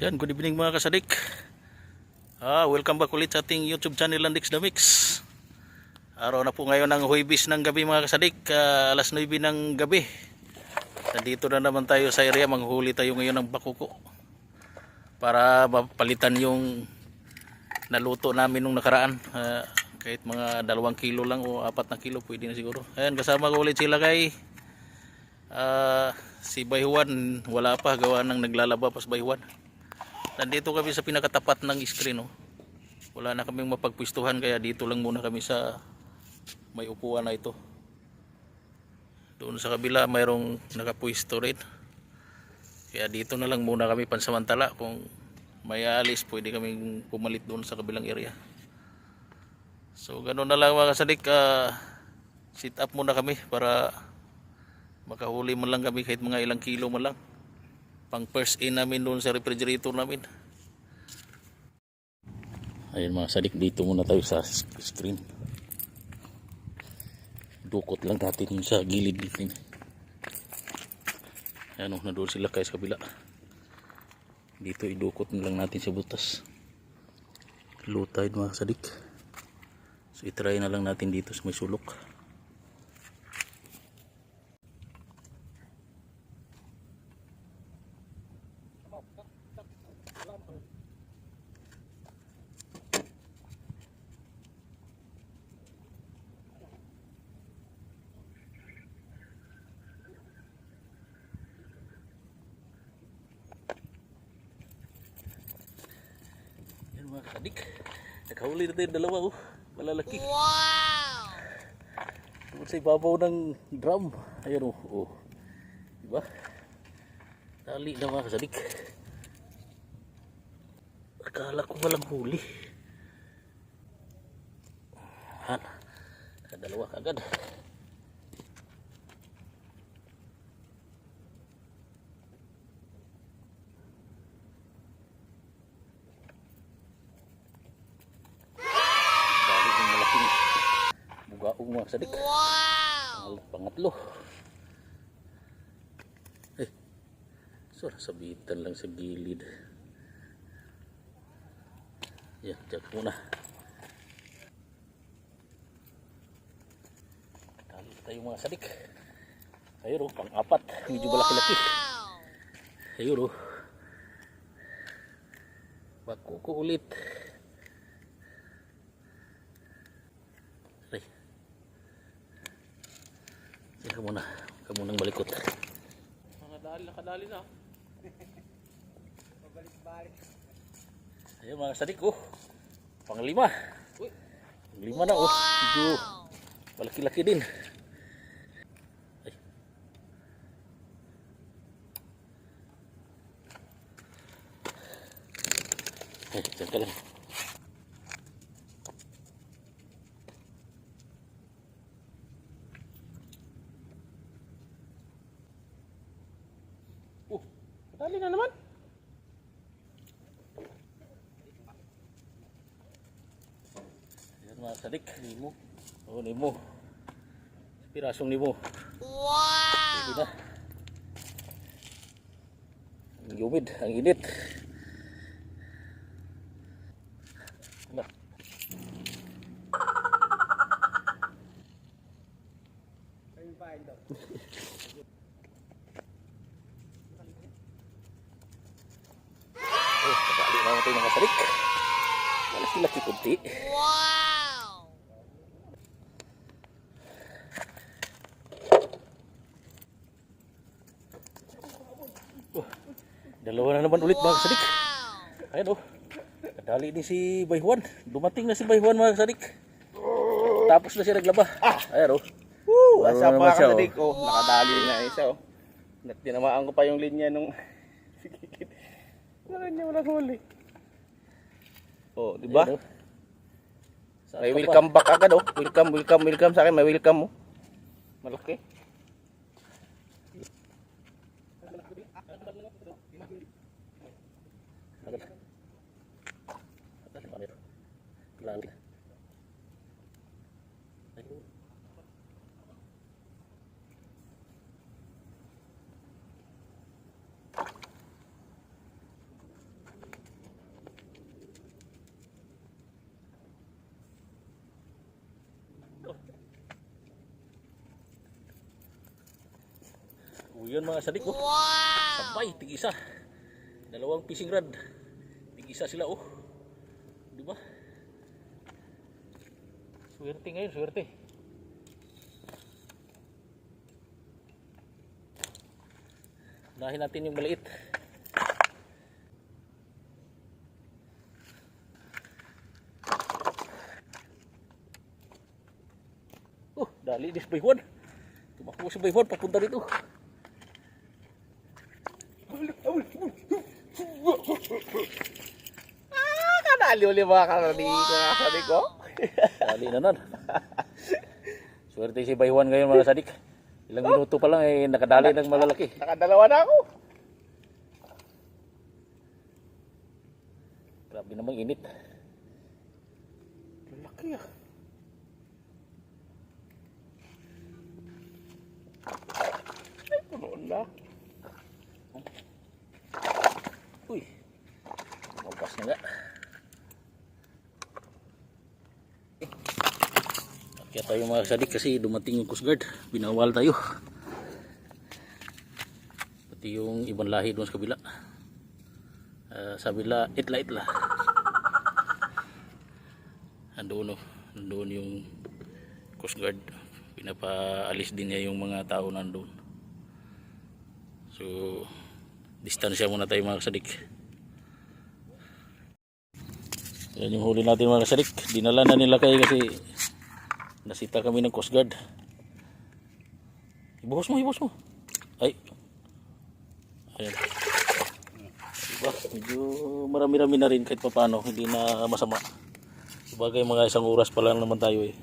Yan, good evening mga kasadik. Ah, welcome back ulit sa ating YouTube channel Landix The Mix. Araw na po ngayon ng Huibis ng gabi mga kasadik, ah, alas 9 ng gabi. Nandito na naman tayo sa area, manghuli tayo ngayon ng bakuko. Para mapalitan yung naluto namin nung nakaraan. Ah, kahit mga dalawang kilo lang o apat na kilo pwede na siguro. Ayan, kasama ko ulit sila kay ah, si Bayhuan. Wala pa, gawa ng naglalaba pa si Bayhuan. Nandito kami sa pinakatapat ng screen. Oh. Wala na kaming mapagpwistuhan kaya dito lang muna kami sa may upuan na ito. Doon sa kabila mayroong nakapwisto rin. Kaya dito na lang muna kami pansamantala. Kung may alis pwede kaming pumalit doon sa kabilang area. So ganun na lang mga kasadik. ah, sit up muna kami para makahuli man lang kami kahit mga ilang kilo man lang pang first in namin doon sa refrigerator namin. Ayun mga sadik, dito muna tayo sa screen. Dukot lang natin yung sa gilid dito. Ayan o, na doon sila kaya sa kabila. Dito idukot na lang natin sa butas. Low tide mga sadik. So itry na lang natin dito sa may sulok. Mga kadik. Nakahuli na tayo dalawa oh. Malalaki. Wow! Tungkol sa ibabaw ng drum. Ayan oh. oh. Diba? Tali na mga kasadik. Akala ko walang huli. Han. Nakadalawa kagad. Dali ng malaking bugaong mga kasadik. Wow! Pangatlo. Eh, so sabitan lang sa gilid. Yan, check muna. Dali tayo mga sadik. Ayun pang-apat. Medyo malaki-laki. Ayun oh. Bakuko ulit. Teka muna. Huwag ka munang balikot. Nakadali, nakadali na. Ayun mga sadik oh. Panglima. Uy. Panglima na oh. Medyo malaki-laki din. Ay. Ay, dyan ka lang. Oh, nakadali na naman. Ayan mga sadik. Nimo. Oo, nimo. Pirasong nimo. Wow! Pwede na. Ang humid, ang init. Oh, nakali na natin mga sadik. Malaki-laki kunti. Wow! Dalawa na naman ulit mga sadik. Wow! Ayan oh. Kadali din si Bayhuan. Dumating na si Bayhuan mga sadik. Tapos na siya naglaba. Ayan oh. Woo! Ano Asa naman pa siya, ka sadik oh. Nakadali na isa oh. Nat tinamaan ko pa yung linya nung. Wala niya walang huli. Oh, di ba? Oh. May welcome back agad oh. Welcome, welcome, welcome sa akin. May welcome oh. Malaki. Wala na. Ayun. Oh, yun mga sadik oh. Wow! Sabay, tig-isa. Dalawang fishing rod. tigisa sila oh. Di ba? Swerte ngayon, swerte. Unahin natin yung maliit. Oh, dali dis baywan. Tumakbo si baywan papunta dito. Ah, kanali uli mga karani ko sabi ko. Dali na nun. Swerte si Baywan ngayon mga sadik. Ilang minuto pa lang eh nakadali ng malalaki. Nakadalawa na ako. Grabe namang init. Laki ah. Ay, puno na. Uy. Mabas na nga. Kaya tayo mga sadik kasi dumating yung Coast Guard. Binawal tayo. Pati yung ibang lahi doon sa kabila. Ah, sabi la, itla itla. Andoon oh. Andoon yung Coast Guard. Pinapaalis din niya yung mga tao nandoon. So, distansya muna tayo mga kasadik. Yan yung huli natin mga kasadik. Dinala na nila kayo kasi nasita kami ng Coast Guard. Ibuhos mo, ibuhos mo. Ay. Ayan. Diba? Medyo marami-rami na rin kahit papano. Hindi na masama. Sabagay mga isang oras pa lang naman tayo eh.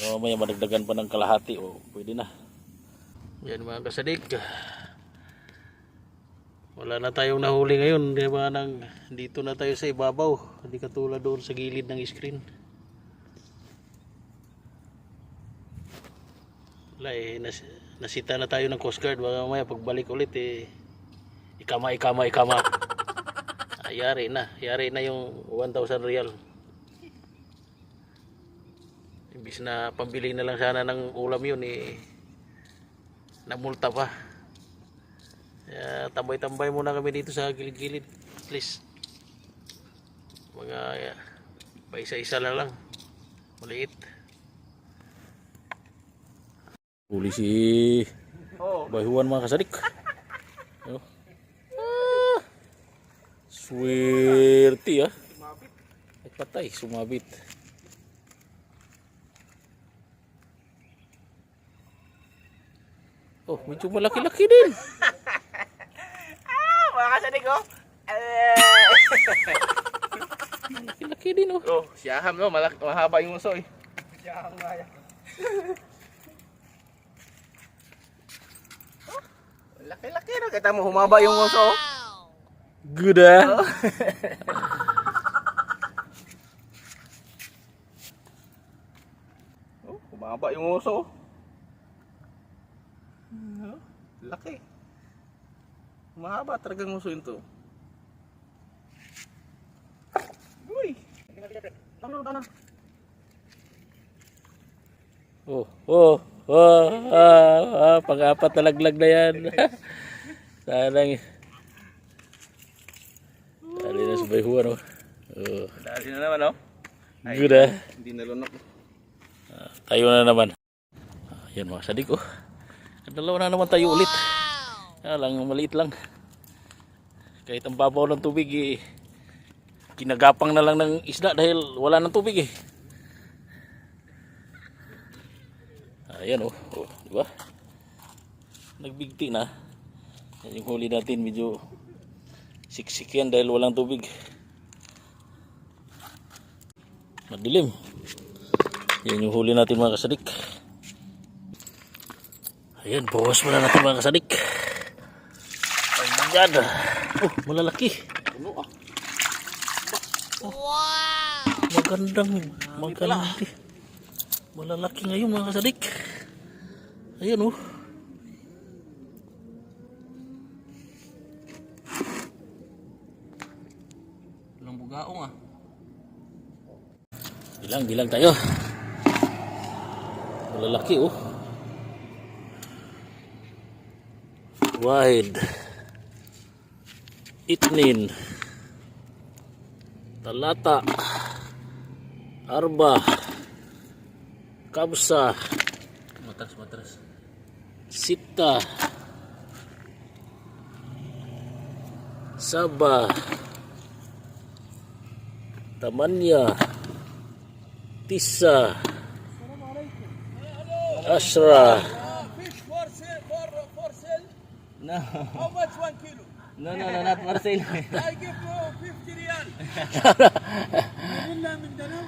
Mga mamaya madagdagan pa ng kalahati o pwede na. Yan mga kasadik. Wala na tayong nahuli ngayon, di ba? Nang, dito na tayo sa ibabaw. Hindi katulad doon sa gilid ng screen. Wala eh, nas, nasita na tayo ng Coast Guard. Baka mamaya pagbalik ulit eh, ikama, ikama, ikama. Ah, yari na. Yari na yung 1,000 real. Imbis na pambili na lang sana ng ulam yun eh, namulta pa. Kaya tambay-tambay muna kami dito sa gilid-gilid. At least mga uh, paisa-isa na lang. Maliit. Huli si Oh. Bayhuan mga kasadik. Oh. Ah, swerte ah. Ay patay, sumabit. Oh, medyo malaki-laki din. Ah, mga kasadik ko. Eh. Malaki-laki din oh. Oh, siyaham no, malak mahaba yung uso eh. Siyaham nga yan. Laki-laki no, kita mo humaba yung oh. Wow! Good ah. Oh, humaba yung uso. oh. Laki. Mahaba talagang uso yun to. Uy! Oh, oh, oh, ah, ah, pang-apat na laglag na yan. Sanang, Dali na sa bayhuan oh. Oh, Dali na naman, oh. good ah. Hindi nalunok. Ah, tayo na naman. Ah, yan mga sadik oh. Dalawa na naman tayo ulit. Wow! Ah, lang, maliit lang. Kahit ang babaw ng tubig eh, kinagapang na lang ng isda dahil wala ng tubig eh. Ayan oh, oh di ba? Nagbigti na. Yung huli natin medyo siksik yan dahil walang tubig. Madilim. Yan yung huli natin mga kasadik. Ayan, bawas muna natin mga kasadik. Ayan. Oh, malalaki. Puno ah. Wow! Magandang, magandang. Malalaki ngayon mga kasadik. Ayan oh. Bilang, bilang tayo. Malalaki oh. Wahid. Itnin. Talata. Arba. Kabsa. Matras, matras. Sita. Saba. Tamanya. Tisa. Ashra. Fish for sale, for, for sale. No, How much one kilo? no, no, no, not for sale. I give you 50 riyal. Manila, Mindanao.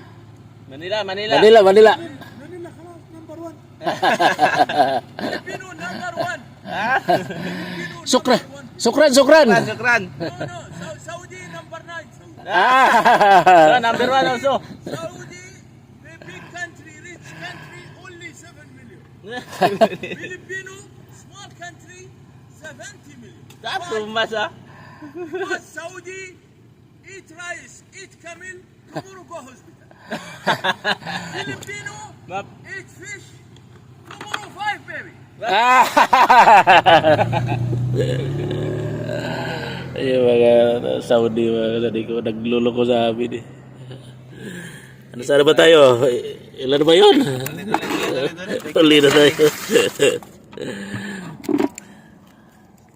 Manila, Manila. Manila, Manila. Manila, خلاص, number one. Filipino, number one. Sukra. Sukran, sukran. Sukran, sukran. No, no, Sa- Saudi, number nine. Saudi, Ah, number one also. Filipino, small country, 70 million. That's too much, ah. But Saudi, eat rice, eat camel, tomorrow go hospital. Filipino, Map. eat fish, tomorrow five baby. Ayun mga Saudi mga tadi ko nagluloko sa amin eh. Ano sana ba tayo? Ilan ba yun? Uli na tayo.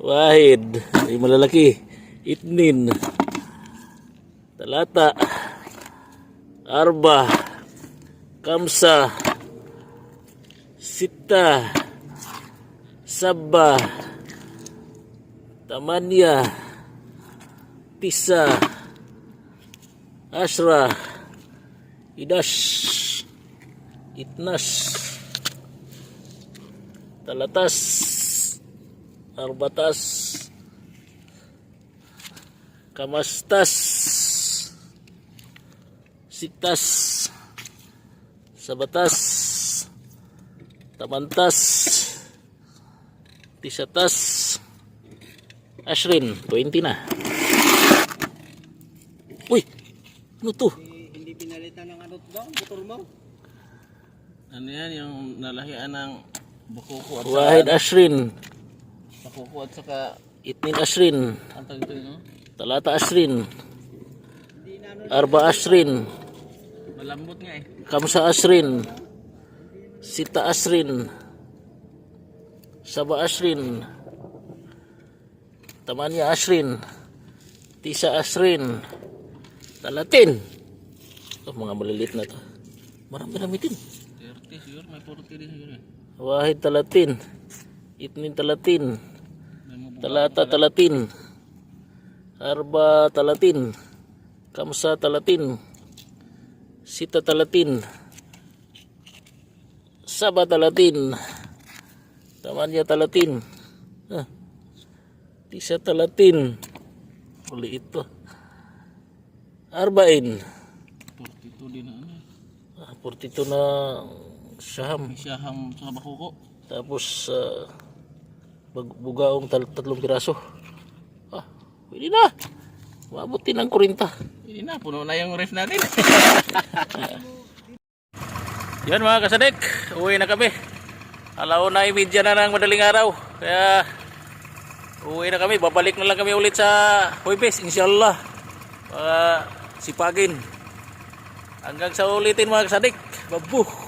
Wahid. Yung malalaki. Itnin. Talata. Arba. Kamsa. Sita. Sabah. Tamanya, Tisa, Ashra, Idash, Itnas, Talatas, Arbatas, Kamastas, Sitas, Sabatas, Tamantas, Tisatas, Ashrin, 20 na. Uy! Ano to? Hindi pinalitan ng ano daw, motor mo. Ano yan, yung nalahian ng bukuko at Wahid Ashrin. bukuko at saka Itnin Ashrin. ang ito, no? Talata Ashrin. Arba Ashrin. Malambot nga eh. Kamsa Ashrin. Sita Ashrin. Saba Ashrin. Tamanya Ashrin. Tisa Ashrin. Talatin. Ito, mga malilit na to. Marami namitin. 30 siguro, may 40 din siguro eh. Wahid Talatin. Itnin Talatin. Talata Talatin. Arba Talatin. Kamsa Talatin. Sita Talatin. Saba Talatin. Tamanya Talatin. Ah. Tisa Talatin. Uli ito. Arbain. 42 din na ano. Ah, 42 na saham. May siyahang sa bukuko. Tapos, uh, bugaong tal- tatlong piraso. Ah, pwede na. Mabuti ng kurinta. Hindi na, puno na yung ref natin. Yan mga kasadik, uwi na kami. Alaw na imidya na ng madaling araw. Kaya, uwi na kami. Babalik na lang kami ulit sa Huwebes, inshallah. Para sipagin. Hanggang sa ulitin mga kasadik. Babuh!